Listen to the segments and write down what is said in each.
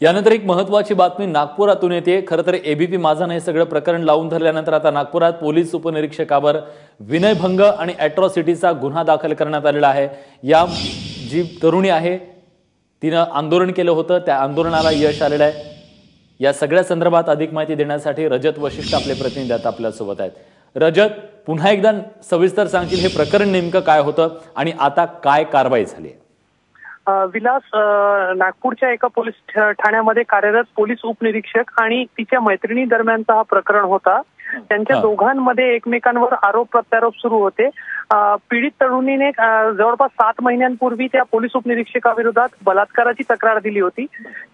यानंतर एक महत्वाची बातमी नागपुरातून येते. खरं तर एबीपी माझानं हे सगळं प्रकरण लावून धरल्यानंतर आता नागपुरात पोलीस उपनिरीक्षकावर विनयभंग आणि अॅट्रॉसिटीचा गुन्हा दाखल करण्यात आलेला आहे. या जी तरुणी आहे तिनं आंदोलन केलं होतं. त्या आंदोलनाला यश आलेलं आहे. या सगळ्या संदर्भात अधिक माहिती देण्यासाठी रजत वशिष्ठ आपले प्रतिनिधी आता आपल्यासोबत आहेत. रजत पुन्हा एकदा सविस्तर सांगतील हे प्रकरण नेमकं काय होतं आणि आता काय कारवाई झाली आहे? विलास नागपूरच्या एका पोलीस ठाण्यामध्ये कार्यरत पोलीस उपनिरीक्षक आणि तिच्या मैत्रिणी दरम्यानचा हा प्रकरण होता. त्यांच्या. दोघांमध्ये एकमेकांवर आरोप प्रत्यारोप सुरू होते. पीडित तरुणीने जवळपास सात महिन्यांपूर्वी त्या पोलीस उपनिरीक्षकाविरोधात बलात्काराची तक्रार दिली होती.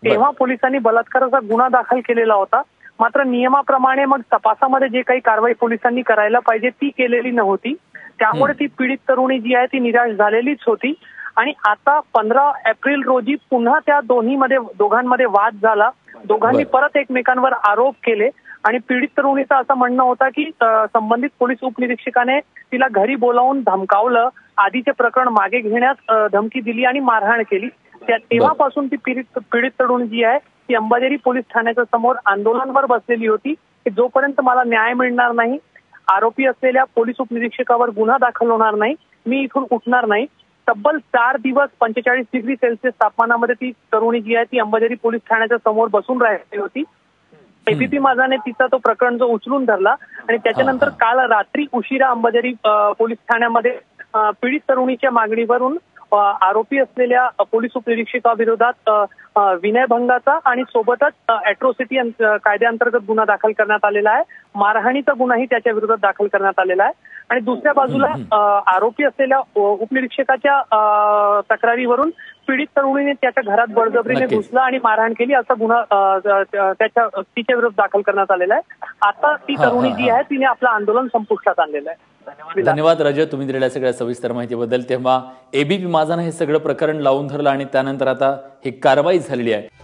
तेव्हा पोलिसांनी बलात्काराचा गुन्हा दाखल केलेला होता. मात्र नियमाप्रमाणे मग तपासामध्ये जे काही कारवाई पोलिसांनी करायला पाहिजे ती केलेली नव्हती. त्यामुळे ती पीडित तरुणी जी आहे ती निराश झालेलीच होती. आणि आता पंधरा एप्रिल रोजी पुन्हा त्या दोन्हीमध्ये दोघांमध्ये वाद झाला. दोघांनी. परत एकमेकांवर आरोप केले. आणि पीडित तरुणीचं असं म्हणणं होतं की संबंधित पोलीस उपनिरीक्षकाने तिला घरी बोलावून धमकावलं. आधीचे प्रकरण मागे घेण्यास धमकी दिली आणि मारहाण केली. त्या तेव्हापासून ती पीडित पीडित तरुणी जी आहे ती अंबाझरी पोलीस ठाण्याच्या समोर आंदोलनावर बसलेली होती की जोपर्यंत मला न्याय मिळणार नाही आरोपी असलेल्या पोलीस उपनिरीक्षकावर गुन्हा दाखल होणार नाही मी इथून उठणार नाही. तब्बल चार दिवस पंचेचाळीस डिग्री सेल्सिअस तापमानामध्ये ती तरुणी जी आहे ती अंबाझरी पोलीस ठाण्याच्या समोर बसून राहिली होती. एबीपी माझाने तिचा तो प्रकरण जो उचलून धरला आणि त्याच्यानंतर काल रात्री उशिरा अंबाझरी पोलीस ठाण्यामध्ये पीडित तरुणीच्या मागणीवरून आरोपी असलेल्या पोलीस उपनिरीक्षकाविरोधात विनयभंगाचा आणि सोबतच अॅट्रॉसिटी कायद्याअंतर्गत गुन्हा दाखल करण्यात आलेला आहे. मारहाणीचा गुन्हाही त्याच्या विरोधात दाखल करण्यात आलेला आहे. आणि दुसऱ्या बाजूला आरोपी असलेल्या उपनिरीक्षकाच्या तक्रारीवरून पीडित तरुणीने त्याच्या घरात बळजबरीने. घुसला आणि मारहाण केली असा गुन्हा त्याच्या तिच्या विरोधात दाखल करण्यात आलेला आहे आता ती तरुणी जी. आहे तिने आपलं आंदोलन संपुष्टात आणलेलं आहे. धन्यवाद रजत तुम्ही दिलेल्या सगळ्या सविस्तर माहितीबद्दल तेव्हा एबीपी माझानं हे सगळं प्रकरण लावून धरलं आणि त्यानंतर आता ही कारवाई झालेली आहे